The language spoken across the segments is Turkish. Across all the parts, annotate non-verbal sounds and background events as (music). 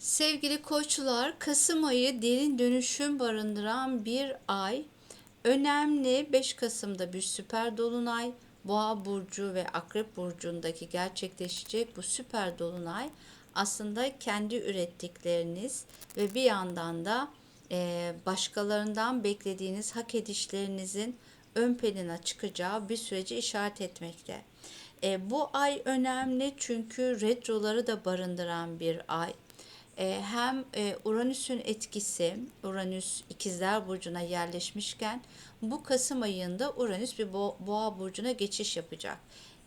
Sevgili koçlar, Kasım ayı derin dönüşüm barındıran bir ay. Önemli 5 Kasım'da bir süper dolunay. Boğa burcu ve Akrep burcundaki gerçekleşecek bu süper dolunay aslında kendi ürettikleriniz ve bir yandan da e, başkalarından beklediğiniz hak edişlerinizin ön plana çıkacağı bir süreci işaret etmekte. E, bu ay önemli çünkü retroları da barındıran bir ay. E, hem e, Uranüs'ün etkisi, Uranüs ikizler burcuna yerleşmişken bu Kasım ayında Uranüs bir bo- boğa burcuna geçiş yapacak.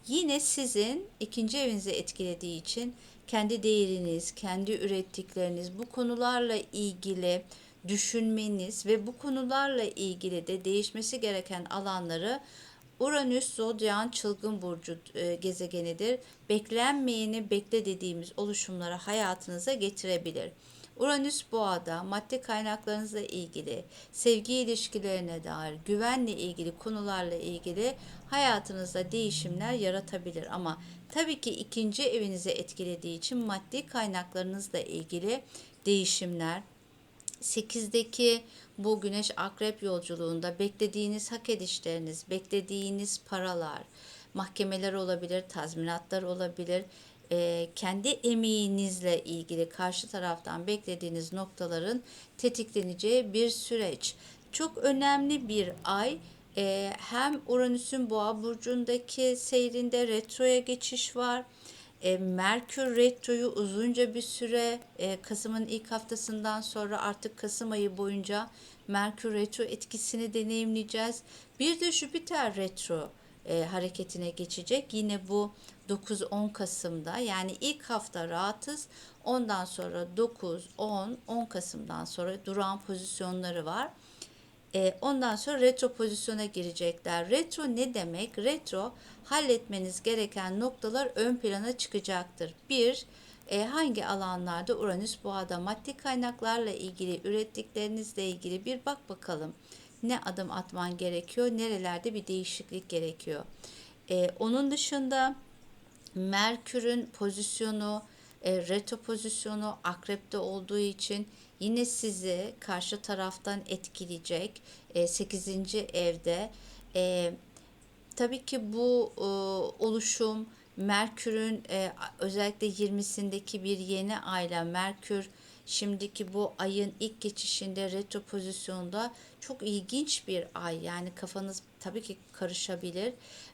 Yine sizin ikinci evinizi etkilediği için kendi değeriniz, kendi ürettikleriniz, bu konularla ilgili düşünmeniz ve bu konularla ilgili de değişmesi gereken alanları Uranüs zodyan çılgın burcu e, gezegenidir. Beklenmeyeni bekle dediğimiz oluşumları hayatınıza getirebilir. Uranüs boğada maddi kaynaklarınızla ilgili, sevgi ilişkilerine dair, güvenle ilgili konularla ilgili hayatınızda değişimler yaratabilir. Ama tabii ki ikinci evinizi etkilediği için maddi kaynaklarınızla ilgili değişimler, 8'deki bu güneş akrep yolculuğunda beklediğiniz hak edişleriniz, beklediğiniz paralar, mahkemeler olabilir, tazminatlar olabilir. Ee, kendi emeğinizle ilgili karşı taraftan beklediğiniz noktaların tetikleneceği bir süreç. Çok önemli bir ay. Ee, hem Uranüs'ün Boğa burcundaki seyrinde retroya geçiş var. E, Merkür Retro'yu uzunca bir süre e, Kasım'ın ilk haftasından sonra artık Kasım ayı boyunca Merkür Retro etkisini deneyimleyeceğiz. Bir de Jüpiter Retro e, hareketine geçecek. Yine bu 9-10 Kasım'da yani ilk hafta rahatız. Ondan sonra 9, 10, 10 Kasım'dan sonra duran pozisyonları var. E, ondan sonra retro pozisyona girecekler. Retro ne demek? Retro halletmeniz gereken noktalar ön plana çıkacaktır. Bir, e, hangi alanlarda Uranüs boğada maddi kaynaklarla ilgili ürettiklerinizle ilgili bir bak bakalım. Ne adım atman gerekiyor, nerelerde bir değişiklik gerekiyor. E, onun dışında Merkür'ün pozisyonu, e, retro pozisyonu akrepte olduğu için yine sizi karşı taraftan etkileyecek. E, 8. evde e, tabii ki bu e, oluşum Merkür'ün e, özellikle 20'sindeki bir yeni ayla Merkür şimdiki bu ayın ilk geçişinde retro pozisyonda çok ilginç bir ay. Yani kafanız tabii ki karışabilir.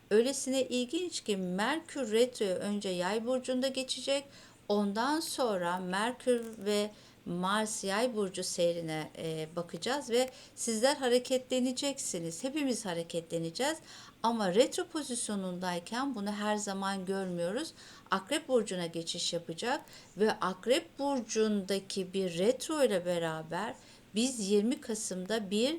Öylesine ilginç ki Merkür retro önce Yay burcunda geçecek. Ondan sonra Merkür ve Mars Yay burcu seyrine e, bakacağız ve sizler hareketleneceksiniz. Hepimiz hareketleneceğiz. Ama retro pozisyonundayken bunu her zaman görmüyoruz. Akrep burcuna geçiş yapacak ve Akrep burcundaki bir retro ile beraber biz 20 Kasım'da bir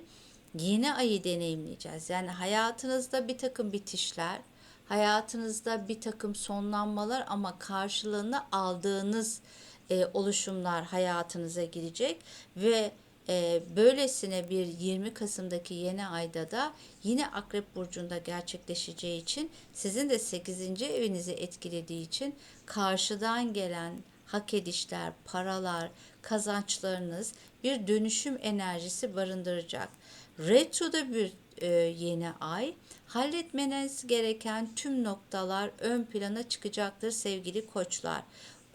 yeni ayı deneyimleyeceğiz. Yani hayatınızda bir takım bitişler, hayatınızda bir takım sonlanmalar ama karşılığını aldığınız e, oluşumlar hayatınıza girecek ve e, böylesine bir 20 Kasım'daki yeni ayda da yine Akrep Burcu'nda gerçekleşeceği için sizin de 8. evinizi etkilediği için karşıdan gelen hak edişler, paralar, kazançlarınız bir dönüşüm enerjisi barındıracak. Retro'da bir e, yeni ay halletmeniz gereken tüm noktalar ön plana çıkacaktır sevgili koçlar.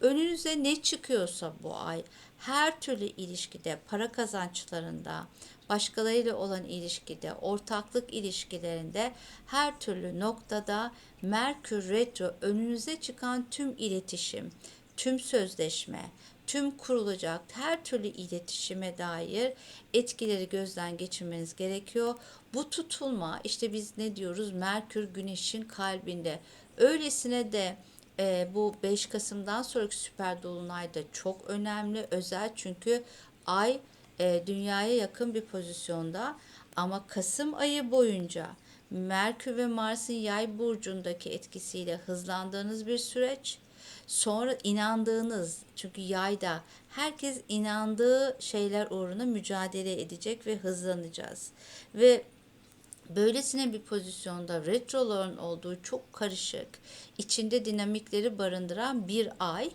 Önünüze ne çıkıyorsa bu ay her türlü ilişkide, para kazançlarında, başkalarıyla olan ilişkide, ortaklık ilişkilerinde her türlü noktada Merkür Retro önünüze çıkan tüm iletişim, tüm sözleşme, tüm kurulacak her türlü iletişime dair etkileri gözden geçirmeniz gerekiyor. Bu tutulma işte biz ne diyoruz Merkür Güneş'in kalbinde. Öylesine de e, bu 5 Kasım'dan sonraki süper dolunay da çok önemli, özel çünkü ay e, dünyaya yakın bir pozisyonda ama Kasım ayı boyunca Merkür ve Mars'ın yay burcundaki etkisiyle hızlandığınız bir süreç. Sonra inandığınız çünkü yayda herkes inandığı şeyler uğruna mücadele edecek ve hızlanacağız. Ve Böylesine bir pozisyonda retroların olduğu çok karışık, içinde dinamikleri barındıran bir ay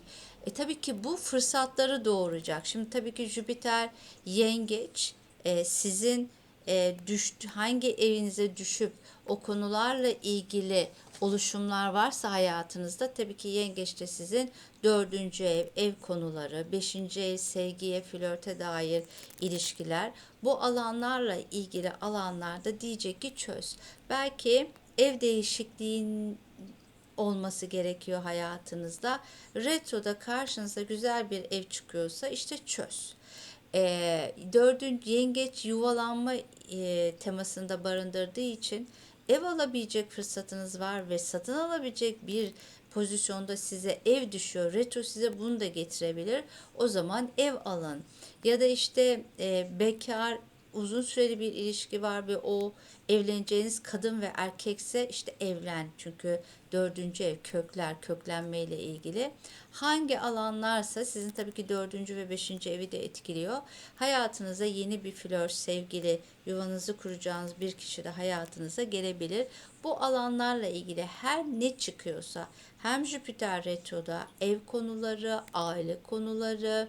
E tabii ki bu fırsatları doğuracak. Şimdi tabii ki Jüpiter yengeç e, sizin e, düş, hangi evinize düşüp o konularla ilgili oluşumlar varsa hayatınızda tabii ki yengeçte sizin dördüncü ev, ev konuları, beşinci ev sevgiye, flörte dair ilişkiler. Bu alanlarla ilgili alanlarda diyecek ki çöz. Belki ev değişikliğin olması gerekiyor hayatınızda. Retroda karşınıza güzel bir ev çıkıyorsa işte çöz. E, dördüncü yengeç yuvalanma e, temasında barındırdığı için ev alabilecek fırsatınız var ve satın alabilecek bir pozisyonda size ev düşüyor. Retro size bunu da getirebilir. O zaman ev alın. Ya da işte e, bekar uzun süreli bir ilişki var ve o evleneceğiniz kadın ve erkekse işte evlen. Çünkü dördüncü ev kökler, köklenme ile ilgili. Hangi alanlarsa sizin tabii ki dördüncü ve beşinci evi de etkiliyor. Hayatınıza yeni bir flört, sevgili, yuvanızı kuracağınız bir kişi de hayatınıza gelebilir. Bu alanlarla ilgili her ne çıkıyorsa hem Jüpiter retroda ev konuları, aile konuları,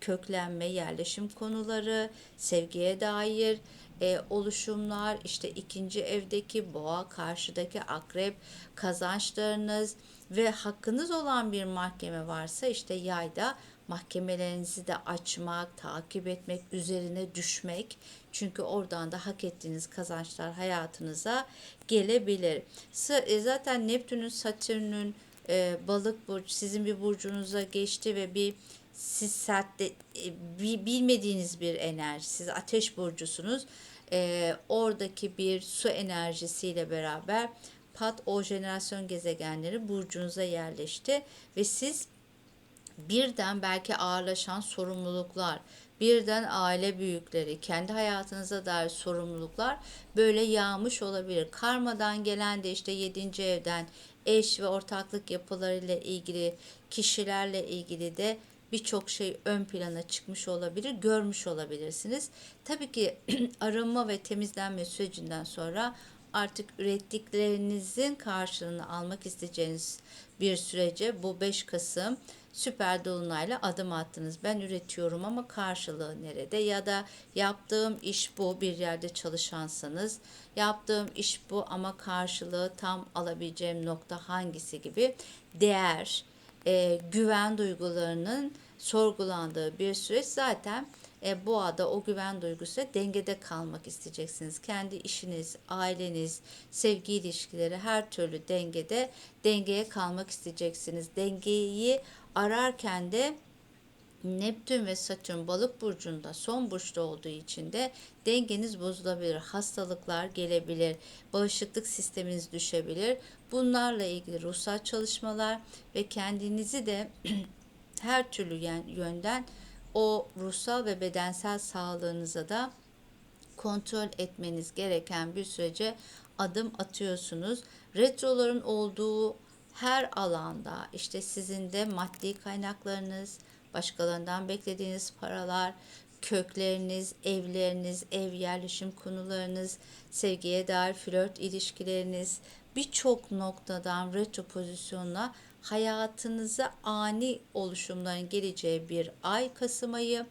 köklenme, yerleşim konuları, sevgiye dair e, oluşumlar, işte ikinci evdeki boğa, karşıdaki akrep, kazançlarınız ve hakkınız olan bir mahkeme varsa işte yayda mahkemelerinizi de açmak, takip etmek, üzerine düşmek. Çünkü oradan da hak ettiğiniz kazançlar hayatınıza gelebilir. E, zaten Neptün'ün, Satürn'ün e, balık burcu sizin bir burcunuza geçti ve bir siz sertte e, bilmediğiniz bir enerji. Siz ateş burcusunuz. E, oradaki bir su enerjisiyle beraber pat o jenerasyon gezegenleri burcunuza yerleşti ve siz birden belki ağırlaşan sorumluluklar, birden aile büyükleri, kendi hayatınıza dair sorumluluklar böyle yağmış olabilir. Karmadan gelen de işte 7. evden eş ve ortaklık yapılarıyla ilgili, kişilerle ilgili de birçok şey ön plana çıkmış olabilir, görmüş olabilirsiniz. Tabii ki (clears throat) arınma ve temizlenme sürecinden sonra artık ürettiklerinizin karşılığını almak isteyeceğiniz bir sürece bu 5 Kasım süper dolunayla adım attınız. Ben üretiyorum ama karşılığı nerede? Ya da yaptığım iş bu bir yerde çalışansanız yaptığım iş bu ama karşılığı tam alabileceğim nokta hangisi gibi değer, e, güven duygularının sorgulandığı bir süreç zaten e, boğada o güven duygusuyla dengede kalmak isteyeceksiniz. Kendi işiniz, aileniz, sevgi ilişkileri her türlü dengede dengeye kalmak isteyeceksiniz. Dengeyi ararken de Neptün ve Satürn balık burcunda son burçta olduğu için de dengeniz bozulabilir. Hastalıklar gelebilir. Bağışıklık sisteminiz düşebilir. Bunlarla ilgili ruhsal çalışmalar ve kendinizi de (clears throat) her türlü yönden o ruhsal ve bedensel sağlığınıza da kontrol etmeniz gereken bir sürece adım atıyorsunuz. Retroların olduğu her alanda işte sizin de maddi kaynaklarınız, başkalarından beklediğiniz paralar, kökleriniz, evleriniz, ev yerleşim konularınız, sevgiye dair flört ilişkileriniz birçok noktadan retro pozisyonla hayatınıza ani oluşumların geleceği bir ay Kasım ayı.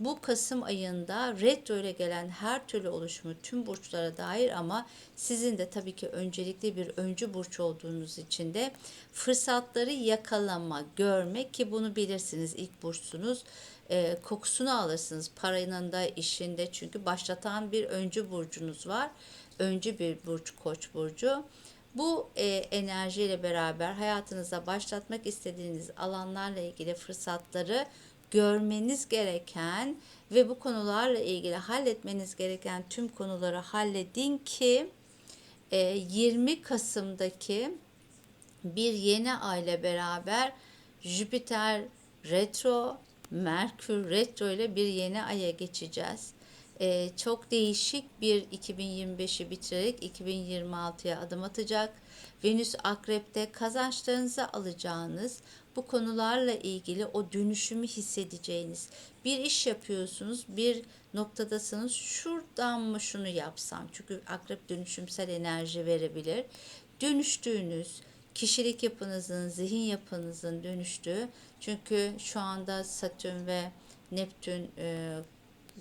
Bu Kasım ayında retro ile gelen her türlü oluşumu tüm burçlara dair ama sizin de tabii ki öncelikli bir öncü burç olduğunuz için de fırsatları yakalama, görme ki bunu bilirsiniz ilk burçsunuz. E, kokusunu alırsınız paranın da işinde çünkü başlatan bir öncü burcunuz var. Öncü bir burç koç burcu. Bu e, enerjiyle beraber hayatınıza başlatmak istediğiniz alanlarla ilgili fırsatları görmeniz gereken ve bu konularla ilgili halletmeniz gereken tüm konuları halledin ki e, 20 Kasım'daki bir yeni ay beraber Jüpiter retro, Merkür retro ile bir yeni aya geçeceğiz e, çok değişik bir 2025'i bitirerek 2026'ya adım atacak. Venüs Akrep'te kazançlarınızı alacağınız bu konularla ilgili o dönüşümü hissedeceğiniz bir iş yapıyorsunuz, bir noktadasınız. Şuradan mı şunu yapsam? Çünkü Akrep dönüşümsel enerji verebilir. Dönüştüğünüz, kişilik yapınızın, zihin yapınızın dönüştüğü. Çünkü şu anda Satürn ve Neptün e,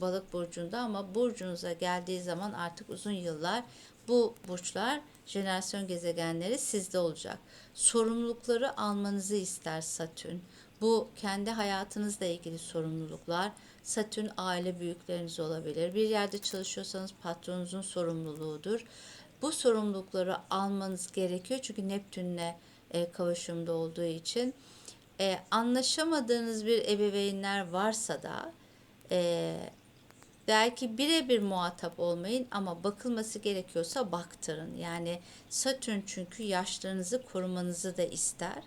balık burcunda ama burcunuza geldiği zaman artık uzun yıllar bu burçlar jenerasyon gezegenleri sizde olacak. Sorumlulukları almanızı ister Satürn. Bu kendi hayatınızla ilgili sorumluluklar. Satürn aile büyükleriniz olabilir. Bir yerde çalışıyorsanız patronunuzun sorumluluğudur. Bu sorumlulukları almanız gerekiyor çünkü Neptün'le e, kavuşumda olduğu için. E, anlaşamadığınız bir ebeveynler varsa da e, belki birebir muhatap olmayın ama bakılması gerekiyorsa baktırın. Yani Satürn çünkü yaşlarınızı korumanızı da ister.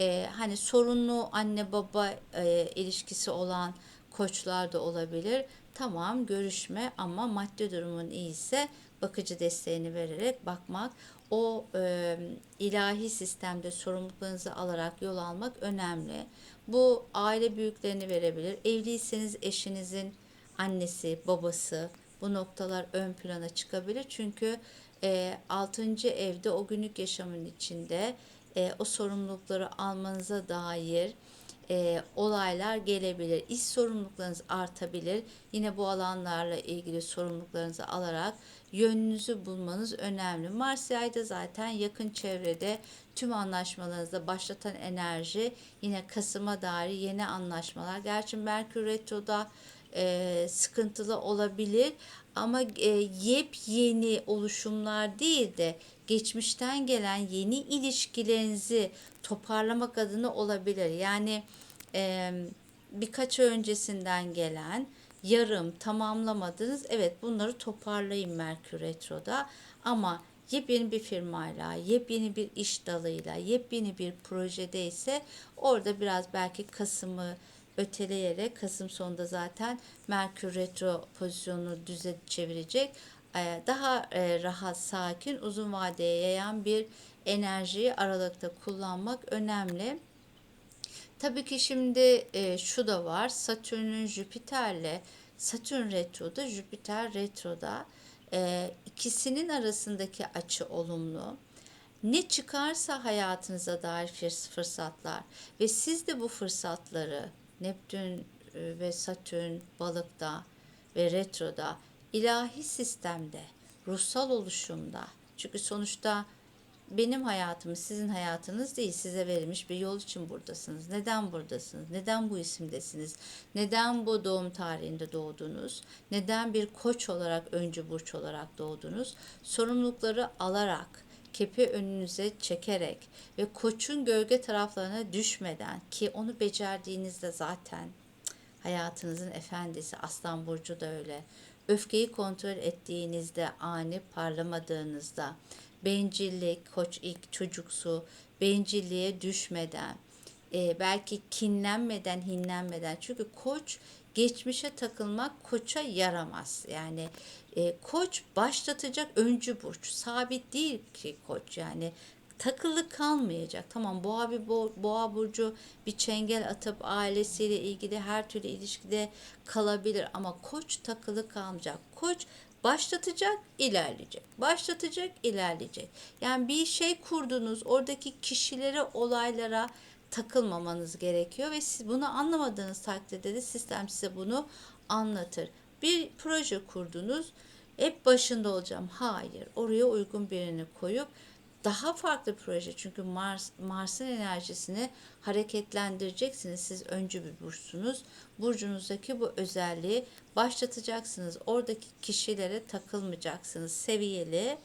Ee, hani sorunlu anne baba e, ilişkisi olan koçlar da olabilir. Tamam görüşme ama maddi durumun iyiyse bakıcı desteğini vererek bakmak o e, ilahi sistemde sorumluluklarınızı alarak yol almak önemli. Bu aile büyüklerini verebilir. Evliyseniz eşinizin annesi, babası bu noktalar ön plana çıkabilir. Çünkü e, 6. evde o günlük yaşamın içinde e, o sorumlulukları almanıza dair e, olaylar gelebilir. İş sorumluluklarınız artabilir. Yine bu alanlarla ilgili sorumluluklarınızı alarak yönünüzü bulmanız önemli. Mars ayda zaten yakın çevrede tüm anlaşmalarınızda başlatan enerji yine Kasım'a dair yeni anlaşmalar. Gerçi Merkür Retro'da e, sıkıntılı olabilir ama e, yepyeni oluşumlar değil de geçmişten gelen yeni ilişkilerinizi toparlamak adına olabilir. Yani e, birkaç öncesinden gelen yarım tamamlamadınız. Evet bunları toparlayın Merkür Retro'da ama yepyeni bir firmayla, yepyeni bir iş dalıyla, yepyeni bir projede ise orada biraz belki Kasım'ı öteleyerek Kasım sonunda zaten Merkür retro pozisyonunu düze çevirecek. Ee, daha e, rahat, sakin, uzun vadeye yayan bir enerjiyi Aralık'ta kullanmak önemli. Tabii ki şimdi e, şu da var. Satürn'ün Jüpiter'le Satürn retroda, Jüpiter retroda e, ikisinin arasındaki açı olumlu. Ne çıkarsa hayatınıza dair fırsatlar ve siz de bu fırsatları Neptün e, ve Satürn balıkta ve retroda ilahi sistemde, ruhsal oluşumda. Çünkü sonuçta benim hayatım sizin hayatınız değil. Size verilmiş bir yol için buradasınız. Neden buradasınız? Neden bu isimdesiniz? Neden bu doğum tarihinde doğdunuz? Neden bir koç olarak, öncü burç olarak doğdunuz? Sorumlulukları alarak, kepi önünüze çekerek ve koçun gölge taraflarına düşmeden ki onu becerdiğinizde zaten hayatınızın efendisi Aslan Burcu da öyle. Öfkeyi kontrol ettiğinizde, ani parlamadığınızda, bencillik, koç ilk çocuksu, bencilliğe düşmeden, e, belki kinlenmeden, hinlenmeden. Çünkü koç geçmişe takılmak koça yaramaz. Yani e, koç başlatacak öncü burç. Sabit değil ki koç yani takılı kalmayacak. Tamam boğa bir boğa burcu bir çengel atıp ailesiyle ilgili her türlü ilişkide kalabilir ama koç takılı kalmayacak. Koç başlatacak, ilerleyecek. Başlatacak, ilerleyecek. Yani bir şey kurdunuz, oradaki kişilere, olaylara takılmamanız gerekiyor ve siz bunu anlamadığınız takdirde de sistem size bunu anlatır. Bir proje kurdunuz, hep başında olacağım. Hayır, oraya uygun birini koyup daha farklı proje çünkü Mars Mars'ın enerjisini hareketlendireceksiniz. Siz öncü bir burçsunuz. Burcunuzdaki bu özelliği başlatacaksınız. Oradaki kişilere takılmayacaksınız. Seviyeli.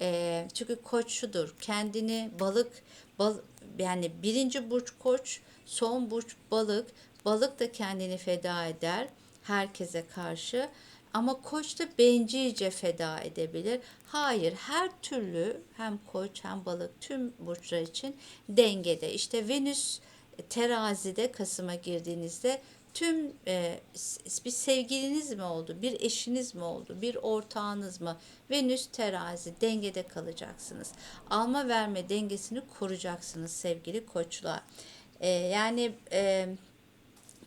E, çünkü koç şudur. Kendini balık bal, yani birinci burç koç, son burç balık. Balık da kendini feda eder herkese karşı. Ama koç da bencilce feda edebilir. Hayır, her türlü hem koç hem balık tüm burçlar için dengede. İşte Venüs terazide Kasım'a girdiğinizde tüm e, bir sevgiliniz mi oldu, bir eşiniz mi oldu, bir ortağınız mı? Venüs terazi dengede kalacaksınız. Alma verme dengesini koruyacaksınız sevgili koçlar. E, yani e,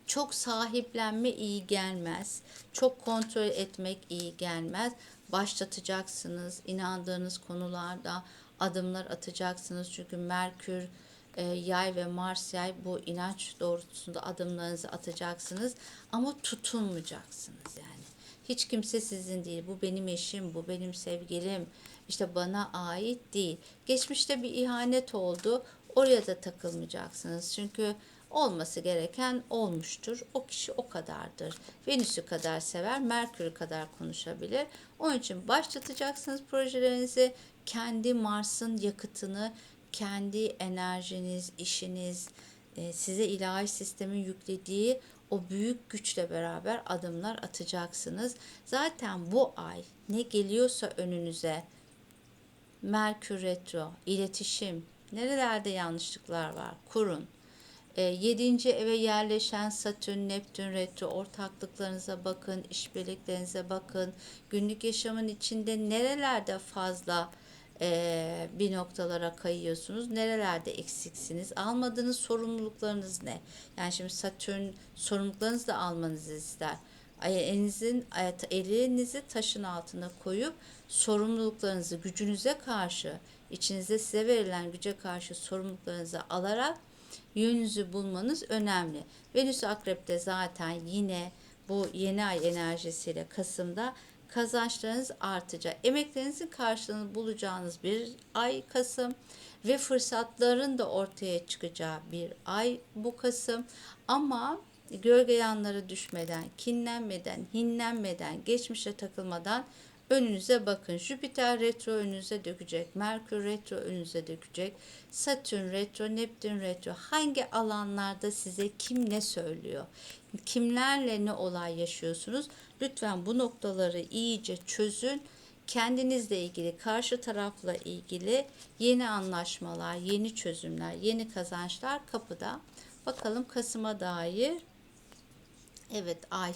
çok sahiplenme iyi gelmez. Çok kontrol etmek iyi gelmez. Başlatacaksınız inandığınız konularda adımlar atacaksınız. Çünkü Merkür e, yay ve Mars yay bu inanç doğrultusunda adımlarınızı atacaksınız ama tutunmayacaksınız yani. Hiç kimse sizin değil. Bu benim eşim, bu benim sevgilim. İşte bana ait değil. Geçmişte bir ihanet oldu. Oraya da takılmayacaksınız. Çünkü olması gereken olmuştur. O kişi o kadardır. Venüs'ü kadar sever, Merkür'ü kadar konuşabilir. Onun için başlatacaksınız projelerinizi. Kendi Mars'ın yakıtını, kendi enerjiniz, işiniz, e, size ilahi sistemin yüklediği o büyük güçle beraber adımlar atacaksınız. Zaten bu ay ne geliyorsa önünüze Merkür retro, iletişim, nerelerde yanlışlıklar var kurun. E, 7. eve yerleşen Satürn, Neptün retro ortaklıklarınıza bakın, işbirliklerinize bakın. Günlük yaşamın içinde nerelerde fazla e, bir noktalara kayıyorsunuz, nerelerde eksiksiniz, almadığınız sorumluluklarınız ne? Yani şimdi Satürn sorumluluklarınızı da almanızı ister. Elinizin elinizi taşın altına koyup sorumluluklarınızı gücünüze karşı, içinizde size verilen güce karşı sorumluluklarınızı alarak yönünüzü bulmanız önemli. Venüs Akrep'te zaten yine bu yeni ay enerjisiyle Kasım'da kazançlarınız artacak. Emeklerinizin karşılığını bulacağınız bir ay Kasım ve fırsatların da ortaya çıkacağı bir ay bu Kasım. Ama gölge yanları düşmeden, kinlenmeden, hinlenmeden, geçmişe takılmadan önünüze bakın. Jüpiter retro önünüze dökecek. Merkür retro önünüze dökecek. Satürn retro, Neptün retro. Hangi alanlarda size kim ne söylüyor? Kimlerle ne olay yaşıyorsunuz? Lütfen bu noktaları iyice çözün. Kendinizle ilgili, karşı tarafla ilgili yeni anlaşmalar, yeni çözümler, yeni kazançlar kapıda. Bakalım Kasım'a dair. Evet ay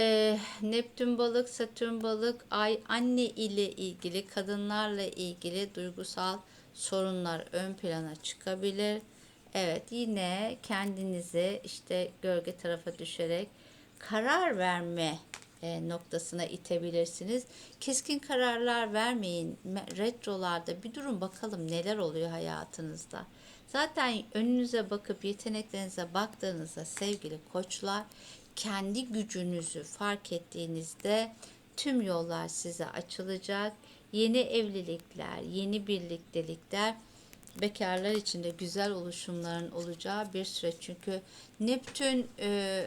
ee, Neptün balık, Satürn balık, ay anne ile ilgili, kadınlarla ilgili duygusal sorunlar ön plana çıkabilir. Evet yine kendinizi işte gölge tarafa düşerek karar verme e, noktasına itebilirsiniz. Keskin kararlar vermeyin. Retrolarda bir durun bakalım neler oluyor hayatınızda. Zaten önünüze bakıp yeteneklerinize baktığınızda sevgili koçlar kendi gücünüzü fark ettiğinizde tüm yollar size açılacak. Yeni evlilikler, yeni birliktelikler bekarlar için de güzel oluşumların olacağı bir süreç. Çünkü Neptün e,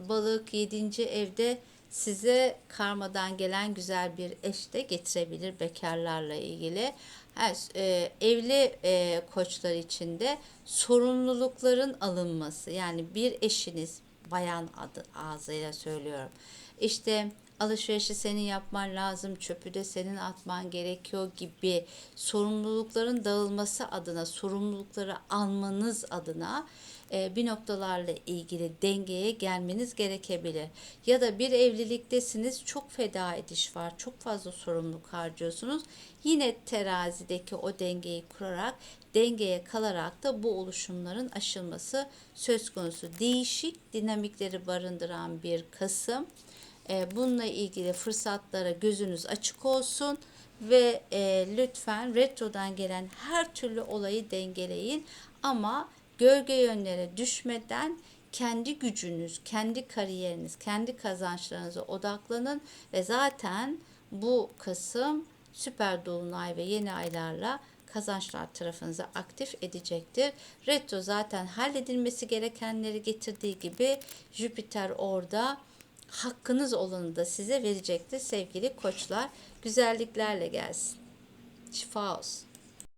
balık 7. evde size karmadan gelen güzel bir eş de getirebilir bekarlarla ilgili. Her, e, evli e, koçlar için de sorumlulukların alınması yani bir eşiniz bayan adı ağzıyla söylüyorum. İşte alışverişi senin yapman lazım, çöpü de senin atman gerekiyor gibi sorumlulukların dağılması adına, sorumlulukları almanız adına bir noktalarla ilgili dengeye gelmeniz gerekebilir. Ya da bir evliliktesiniz çok feda ediş var, çok fazla sorumluluk harcıyorsunuz. Yine terazideki o dengeyi kurarak, dengeye kalarak da bu oluşumların aşılması söz konusu. Değişik dinamikleri barındıran bir Kasım. E, bununla ilgili fırsatlara gözünüz açık olsun ve e, lütfen retrodan gelen her türlü olayı dengeleyin ama gölge yönlere düşmeden kendi gücünüz, kendi kariyeriniz, kendi kazançlarınıza odaklanın ve zaten bu Kasım süper dolunay ve yeni aylarla kazançlar tarafınıza aktif edecektir. Retro zaten halledilmesi gerekenleri getirdiği gibi Jüpiter orada hakkınız olanı da size verecektir sevgili koçlar. Güzelliklerle gelsin. Şifa olsun.